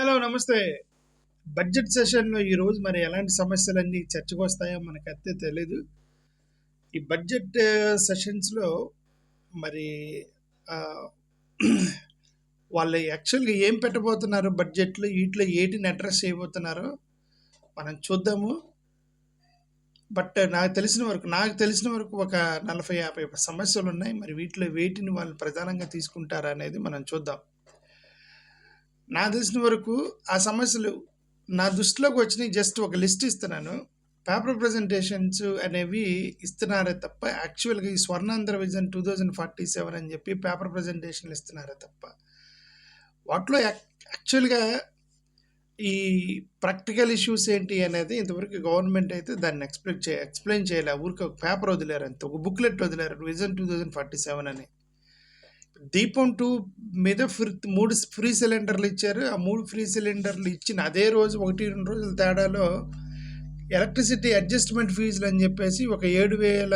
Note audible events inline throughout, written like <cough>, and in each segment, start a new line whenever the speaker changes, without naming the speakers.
Hello నమస్తే. Budget సెషన్లో ఈరోజు మరి ఎలాంటి సమస్యలన్నీ చర్చకు వస్తాయో మనకు అయితే తెలీదు. ఈ బడ్జెట్ సెషన్స్లో మరి వాళ్ళు యాక్చువల్గా ఏం పెట్టబోతున్నారు బడ్జెట్లో వీటిలో ఏటిని అడ్రస్ చేయబోతున్నారో మనం చూద్దాము. బట్ నాకు తెలిసిన వరకు నాకు తెలిసిన వరకు ఒక నలభై యాభై సమస్యలు ఉన్నాయి మరి వీటిలో వేటిని వాళ్ళు ప్రధానంగా తీసుకుంటారా అనేది మనం చూద్దాం. నా తెలిసిన వరకు ఆ సమస్యలు నా దృష్టిలోకి వచ్చినాయి. జస్ట్ ఒక లిస్ట్ ఇస్తున్నాను. పేపర్ ప్రజెంటేషన్స్ అనేవి ఇస్తున్నారే తప్ప యాక్చువల్గా ఈ Swarnandhra vision two thousand forty seven అని చెప్పి పేపర్ ప్రజెంటేషన్లు ఇస్తున్నారే తప్ప వాటిలో యాక్చువల్గా ఈ ప్రాక్టికల్ ఇష్యూస్ ఏంటి అనేది ఇంతవరకు గవర్నమెంట్ అయితే దాన్ని ఎక్స్ప్లెయిన్ చే ఎక్స్ప్లెయిన్ చేయలే. ఊరికి ఒక పేపర్ వదిలేరు అంత. ఒక booklet వదిలేరు. Vision two thousand forty seven అని. దీపం టూ మీద ఫ్రీ మూడు ఫ్రీ సిలిండర్లు ఇచ్చారు. ఆ మూడు ఫ్రీ సిలిండర్లు ఇచ్చిన అదే రోజు ఒకటి రెండు రోజుల తేడాలో ఎలక్ట్రిసిటీ అడ్జస్ట్మెంట్ ఫీజులు అని చెప్పేసి ఒక ఏడు వేల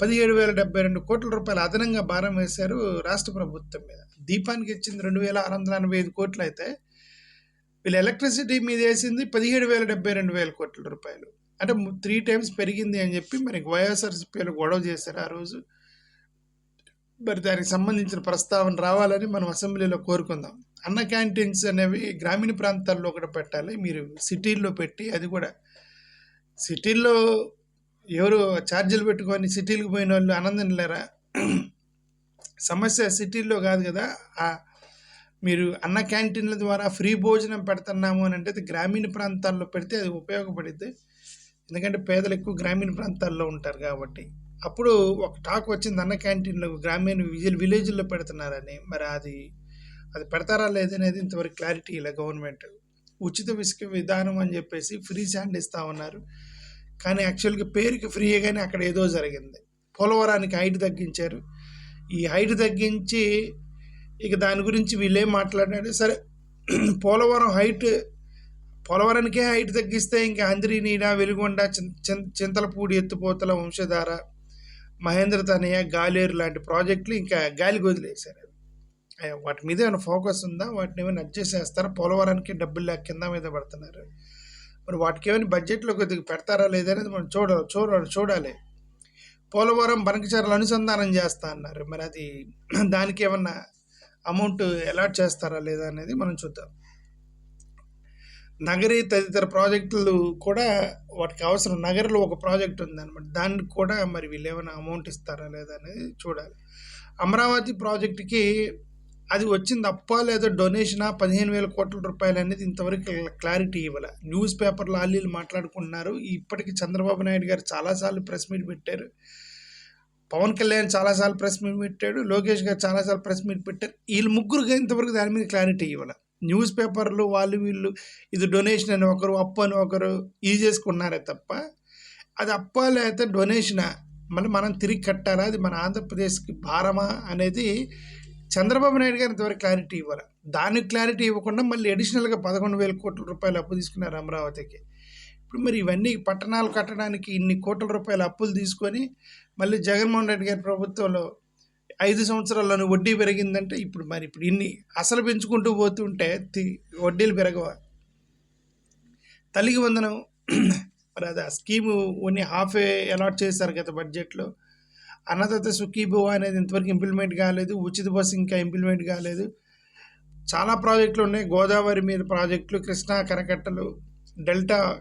పదిహేడు వేల డెబ్బై రెండు కోట్ల రూపాయలు అదనంగా భారం వేశారు రాష్ట్ర ప్రభుత్వం మీద. దీపానికి ఇచ్చింది రెండు వేల ఆరు వందల ఎనభై ఐదు కోట్లు అయితే వీళ్ళు ఎలక్ట్రిసిటీ మీద వేసింది పదిహేడు వేల డెబ్బై రెండు వేల కోట్ల రూపాయలు. అంటే త్రీ టైమ్స్ పెరిగింది అని చెప్పి మరి వైఎస్ఆర్సీపీలు గొడవ చేశారు ఆ రోజు. మరి దానికి సంబంధించిన ప్రస్తావన రావాలని మనం అసెంబ్లీలో కోరుకుందాం. అన్న క్యాంటీన్స్ అనేవి గ్రామీణ ప్రాంతాల్లో కూడా పెట్టాలి. మీరు సిటీల్లో పెట్టి అది కూడా. సిటీల్లో ఎవరు ఛార్జీలు పెట్టుకొని సిటీలకు పోయిన వాళ్ళు ఆనందం లేరా? సమస్య సిటీల్లో కాదు కదా. ఆ మీరు అన్న క్యాంటీన్ల ద్వారా ఫ్రీ భోజనం పెడుతున్నాము అని అంటే అది గ్రామీణ ప్రాంతాల్లో పెడితే అది ఉపయోగపడుద్ది. ఎందుకంటే పేదలు ఎక్కువ గ్రామీణ ప్రాంతాల్లో ఉంటారు కాబట్టి. అప్పుడు ఒక టాక్ వచ్చింది అన్న క్యాంటీన్లో గ్రామీణ విలేజ్లో పెడుతున్నారని. మరి అది అది పెడతారా లేదనేది ఇంతవరకు క్లారిటీ ఇలా గవర్నమెంట్. ఉచిత విసుక విధానం అని చెప్పేసి ఫ్రీ శాండ్ ఇస్తా ఉన్నారు. కానీ యాక్చువల్గా పేరుకి ఫ్రీ కానీ అక్కడ ఏదో జరిగింది. పోలవరానికి హైట్ తగ్గించారు. ఈ హైట్ తగ్గించి ఇక దాని గురించి వీళ్ళేం మాట్లాడారు సరే పోలవరం హైట్ పోలవరానికే హైట్ తగ్గిస్తే ఇంకా అందరి నీడ వెలుగొండ చిం- చింతలపూడి ఎత్తుపోతల వంశధార మహేంద్ర తనయ్య గాలేరు లాంటి ప్రాజెక్టులు ఇంకా గాలికి వదిలేశారు. వాటి మీద ఏమైనా ఫోకస్ ఉందా? వాటిని ఏమైనా అడ్జస్ట్ చేస్తారా? పోలవరానికి డబ్బులు లేక కింద మీద పడుతున్నారు. మరి వాటికి ఏమైనా బడ్జెట్లో కొద్దిగా పెడతారా లేదనేది మనం చూడ చూడ చూడాలి. పోలవరం బనకచర్ల అనుసంధానం చేస్తా అన్నారు. మరి అది దానికి ఏమన్నా అమౌంట్ అలాట్ చేస్తారా లేదా అనేది మనం చూద్దాం. నగరి తదితర ప్రాజెక్టులు కూడా వాటికి అవసరం. నగరలో ఒక ప్రాజెక్ట్ ఉందన్నమాట. దానికి కూడా మరి వీళ్ళు ఏమైనా అమౌంట్ ఇస్తారా లేదా అనేది చూడాలి. అమరావతి ప్రాజెక్టుకి అది వచ్చింది అప్పా లేదా డొనేషనా పదిహేను వేల కోట్ల రూపాయలు అనేది ఇంతవరకు క్లారిటీ ఇవ్వాలి. న్యూస్ పేపర్లో ఆలీలు మాట్లాడుకుంటున్నారు. ఇప్పటికి చంద్రబాబు నాయుడు గారు చాలాసార్లు ప్రెస్ మీట్ పెట్టారు. పవన్ కళ్యాణ్ చాలాసార్లు ప్రెస్ మీట్ పెట్టాడు. లోకేష్ గారు చాలాసార్లు ప్రెస్ మీట్ పెట్టారు. వీళ్ళు ముగ్గురుగా ఇంతవరకు దాని మీద క్లారిటీ ఇవ్వాలి. న్యూస్ పేపర్లు వాళ్ళు వీళ్ళు ఇది డొనేషన్ అని ఒకరు అప్పు అని ఒకరు ఈ చేసుకున్నారే తప్ప అది అప్ప లేకపోతే డొనేషనా? మళ్ళీ మనం తిరిగి కట్టాలా? అది మన ఆంధ్రప్రదేశ్కి భారమా అనేది చంద్రబాబు నాయుడు గారు ఇంతవరకు క్లారిటీ ఇవ్వాలి. దానికి క్లారిటీ ఇవ్వకుండా మళ్ళీ అడిషనల్గా పదకొండు వేల కోట్ల రూపాయలు అప్పు తీసుకున్నారు అమరావతికి. ఇప్పుడు మరి ఇవన్నీ పట్టణాలు కట్టడానికి ఇన్ని కోట్ల రూపాయల అప్పులు తీసుకొని మళ్ళీ జగన్మోహన్ రెడ్డి గారి ప్రభుత్వంలో ఐదు సంవత్సరాల్లోనూ వడ్డీ పెరిగిందంటే ఇప్పుడు మరి ఇప్పుడు ఇన్ని అసలు పెంచుకుంటూ పోతుంటే తి- వడ్డీలు పెరగవా? తల్లికి వందనం <clears throat> మరి అది ఆ స్కీము కొన్ని హాఫ్ అలాట్ చేశారు గత బడ్జెట్లో. అన్నదాత సుఖీభవ అనేది ఇంతవరకు ఇంప్లిమెంట్ కాలేదు ఉచిత బస్సు ఇంకా ఇంప్లిమెంట్ కాలేదు. చాలా ప్రాజెక్టులు ఉన్నాయి. గోదావరి మీద ప్రాజెక్టులు కృష్ణా కరకట్టలు డెల్టా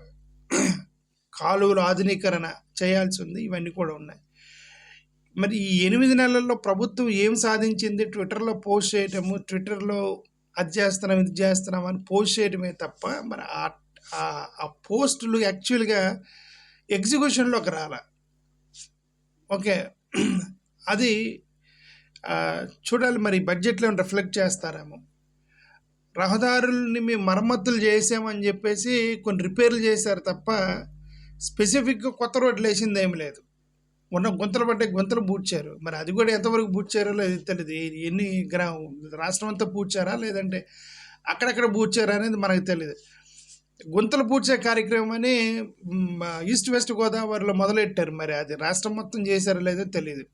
<clears throat> కాలువలు ఆధునీకరణ చేయాల్సి ఉంది. ఇవన్నీ కూడా ఉన్నాయి. మరి ఈ ఎనిమిది నెలల్లో ప్రభుత్వం ఏం సాధించింది? ట్విట్టర్లో పోస్ట్ చేయటము ట్విట్టర్లో అది చేస్తున్నాం ఇది చేస్తున్నాం అని పోస్ట్ చేయడమే తప్ప మరి ఆ- ఆ- పోస్టులు యాక్చువల్గా ఎగ్జిక్యూషన్లోకి రాల. ఓకే. అది చూడాలి మరి బడ్జెట్లో రిఫ్లెక్ట్ చేస్తారేమో. రహదారుల్ని మేము మరమ్మతులు చేసామని చెప్పేసి కొన్ని రిపేర్లు చేశారు తప్ప స్పెసిఫిక్గా కొత్త రోడ్లు వేసింది ఏమి లేదు. ఉన్న గుంతలు పడ్డే గుంతలు పూడ్చారు. మరి అది కూడా ఎంతవరకు పూడ్చారో లేదు తెలియదు. ఎన్ని గ్రా రాష్ట్రం అంతా పూడ్చారా? లేదంటే అక్కడక్కడ పూడ్చారా అనేది మనకు తెలియదు. గుంతలు పూడ్చే కార్యక్రమం అని ఈస్ట్ వెస్ట్ గోదావరిలో మొదలెట్టారు. మరి అది రాష్ట్రం మొత్తం చేశారో లేదో తెలియదు.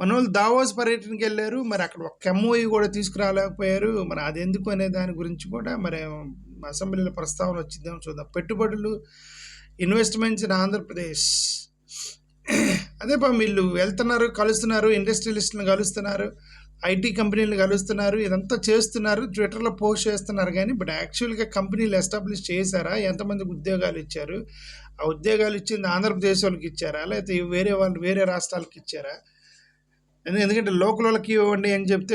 మన వాళ్ళు దావోస్ పర్యటనకి వెళ్ళారు. మరి అక్కడ ఒక ఎంఓఈ కూడా తీసుకురాలేకపోయారు. మరి అది ఎందుకు అనే దాని గురించి కూడా మరి అసెంబ్లీలో ప్రస్తావన వచ్చిందేమో చూద్దాం. పెట్టుబడులు ఇన్వెస్ట్మెంట్స్ ఇన్ ఆంధ్రప్రదేశ్. అదే పా వీళ్ళు వెళ్తున్నారు కలుస్తున్నారు ఇండస్ట్రియలిస్ట్ని కలుస్తున్నారు ఐటీ కంపెనీలు కలుస్తున్నారు ఇదంతా చేస్తున్నారు ట్విట్టర్లో పోస్ట్ చేస్తున్నారు కానీ బట్ యాక్చువల్గా కంపెనీలు ఎస్టాబ్లిష్ చేశారా? ఎంతమందికి ఉద్యోగాలు ఇచ్చారు? ఆ ఉద్యోగాలు ఇచ్చింది ఆంధ్రప్రదేశ్ వాళ్ళకి ఇచ్చారా? లేకపోతే వేరే వాళ్ళు వేరే రాష్ట్రాలకి ఇచ్చారా? ఎందుకంటే లోకల్ వాళ్ళకి ఇవ్వండి అని చెప్తే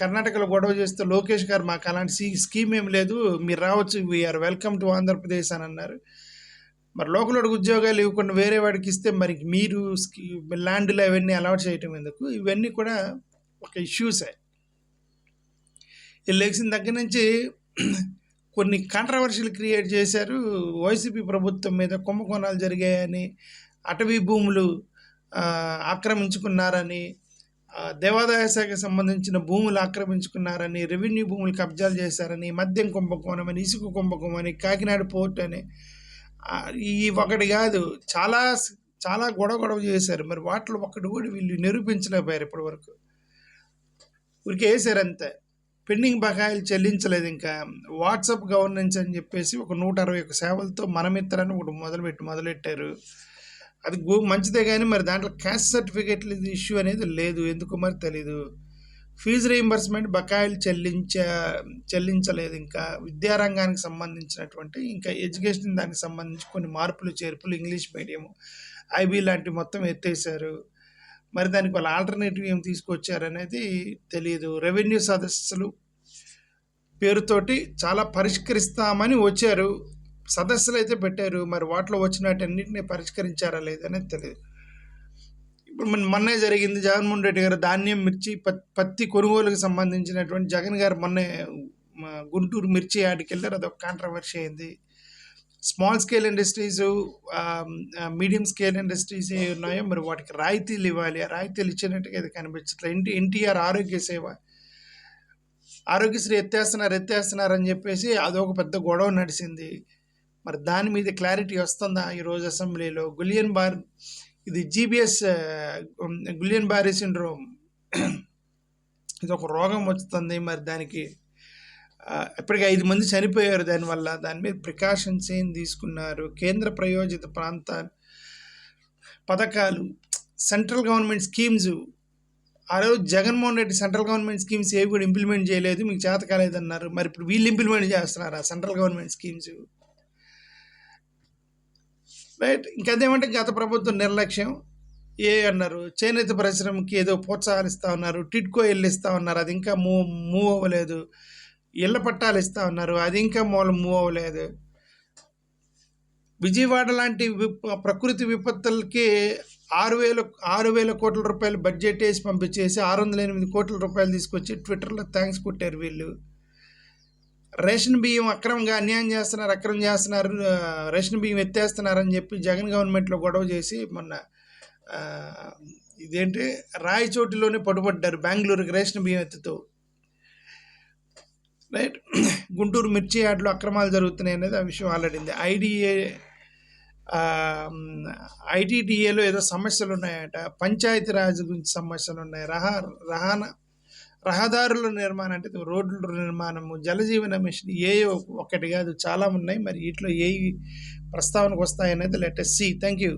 కర్ణాటకలో గొడవ చేస్తే లోకేష్ గారు మాకు అలాంటి స్కీమ్ ఏం లేదు మీరు రావచ్చు వీఆర్ వెల్కమ్ టు ఆంధ్రప్రదేశ్ అని అన్నారు. మరి లోకల్ ఉద్యోగాలు ఇవ్వకుండా వేరే వాడికి ఇస్తే మరి మీరు ల్యాండ్లు అవన్నీ అలవాటు చేయటం ఎందుకు? ఇవన్నీ కూడా ఒక ఇష్యూసే. ఈ లేచిన దగ్గర నుంచి <clears throat> కొన్ని కాంట్రవర్షియల్ క్రియేట్ చేశారు. వైసీపీ ప్రభుత్వం మీద కుంభకోణాలు జరిగాయని అటవీ భూములు ఆక్రమించుకున్నారని దేవాదాయ శాఖకు సంబంధించిన భూములు ఆక్రమించుకున్నారని రెవెన్యూ భూములు కబ్జాలు చేశారని మద్యం కుంభకోణం అని ఇసుక కుంభకోణం అని కాకినాడ పోర్ట్ అని ఈ ఒకటి కాదు. చాలా చాలా గొడవ గొడవ చేశారు. మరి వాటిలో ఒకటి కూడా వీళ్ళు నిరూపించలేకపోయారు ఇప్పటి వరకు ఊరికి వేసారు అంతే. పెండింగ్ బకాయిలు చెల్లించలేదు ఇంకా. వాట్సాప్ గవర్నెన్స్ అని చెప్పేసి ఒక నూట అరవై ఒక సేవలతో మనమిత్రాన్ని ఒకటి మొదలుపెట్టి మొదలెట్టారు. అది మంచిదే కానీ మరి దాంట్లో క్యాస్ట్ సర్టిఫికేట్లు ఇష్యూ అనేది లేదు. ఎందుకు మరి తెలీదు. ఫీజు రీయింబర్స్మెంట్ బకాయిలు చెల్లించ చెల్లించలేదు. ఇంకా విద్యారంగానికి సంబంధించినటువంటి ఇంకా ఎడ్యుకేషన్ దానికి సంబంధించి కొన్ని మార్పులు చేర్పులు ఇంగ్లీష్ మీడియం ఐబీ లాంటివి మొత్తం ఎత్తేసారు మరి దానికి వాళ్ళ ఆల్టర్నేటివ్ ఏం తీసుకొచ్చారనేది తెలియదు రెవెన్యూ సదస్సులు పేరుతోటి చాలా పరిష్కరిస్తామని వచ్చారు. సదస్సులు అయితే పెట్టారు. మరి వాటిలో వచ్చినటన్నింటినీ పరిష్కరించారా లేదనేది తెలియదు ఇప్పుడు మన మొన్నే జరిగింది. జగన్మోహన్ రెడ్డి గారు ధాన్యం మిర్చి పత్తి కొనుగోలుకు సంబంధించినటువంటి జగన్ గారు మొన్నే గుంటూరు మిర్చి యార్డ్కి వెళ్ళారు. అదొక కాంట్రవర్సీ అయింది. Small scale industries medium scale industries ఏ ఉన్నాయో మరి వాటికి రాయితీలు ఇవ్వాలి. ఆ రాయితీలు ఇచ్చినట్టుగా ఇది కనిపించట్లేదు ఎన్టీ ఎన్టీఆర్ ఆరోగ్య సేవ. ఆరోగ్యశ్రీ ఎత్తేస్తున్నారు ఎత్తేస్తున్నారు అని చెప్పేసి అదొక పెద్ద గొడవ నడిచింది మరి దాని మీద క్లారిటీ వస్తుందా ఈరోజు అసెంబ్లీలో? గులియన్ బార్ ఇది జీబీఎస్ గులియన్ బారీ సిండ్రోమ్ ఇది ఒక రోగం వస్తుంది మరి దానికి. ఆ, ఐదు మంది చనిపోయారు దానివల్ల. దాని మీద ప్రికాషన్స్ ఏం తీసుకున్నారు? కేంద్ర ప్రయోజిత ప్రాంత పథకాలు సెంట్రల్ గవర్నమెంట్ స్కీమ్స్. ఆ రోజు Jaganmohan Reddy central government schemes ఏవి కూడా ఇంప్లిమెంట్ చేయలేదు. మీకు చేత కాలేదన్నారు. మరి ఇప్పుడు వీళ్ళు ఇంప్లిమెంట్ చేస్తున్నారు ఆ సెంట్రల్ గవర్నమెంట్ స్కీమ్స్? రైట్ ఇంకేమంటే గత ప్రభుత్వం నిర్లక్ష్యం. ఏ అన్నారు? చేనేత పరిశ్రమకి ఏదో ప్రోత్సాహాలు ఇస్తా ఉన్నారు టిట్కో ఇల్లు ఇస్తా ఉన్నారు అది ఇంకా మూవ్ మూవ్ అవ్వలేదు. ఇళ్ళ పట్టాలు ఇస్తా ఉన్నారు అది ఇంకా మూల మూవ్ అవ్వలేదు. విజయవాడ లాంటి ప్రకృతి విపత్తులకి ఆరు వేల ఆరు వేల కోట్ల రూపాయలు బడ్జెట్ వేసి పంపించేసి ఆరు వందల ఎనిమిది కోట్ల రూపాయలు తీసుకొచ్చి ట్విట్టర్లో థ్యాంక్స్ కొట్టారు వీళ్ళు. రేషన్ బియ్యం అక్రమంగా అన్యాయం చేస్తున్నారు అక్రమం చేస్తున్నారు రేషన్ బియ్యం ఎత్తేస్తున్నారని చెప్పి జగన్ గవర్నమెంట్లో గొడవ చేసి మొన్న ఇదేంటి రాయచోటిలోనే పడుబడ్డారు బెంగళూరుకి రేషన్ బియ్యం ఎత్తుతూ. రైట్? గుంటూరు మిర్చి యార్డ్లో అక్రమాలు జరుగుతున్నాయి అనేది ఆ విషయం ఆల్రెడీ ఐడిఏ ఐటీడీఏలో ఏదో సమస్యలు ఉన్నాయట పంచాయతీరాజ్ గురించి సమస్యలు ఉన్నాయి రహా రహానా రహదారుల నిర్మాణం అంటే రోడ్ల నిర్మాణము జలజీవన మిషన్ ఏ ఒకటి కాదు చాలా ఉన్నాయి. మరి వీటిలో ఏ ప్రస్తావనకు వస్తాయనేది లెటర్ సి థ్యాంక్ యూ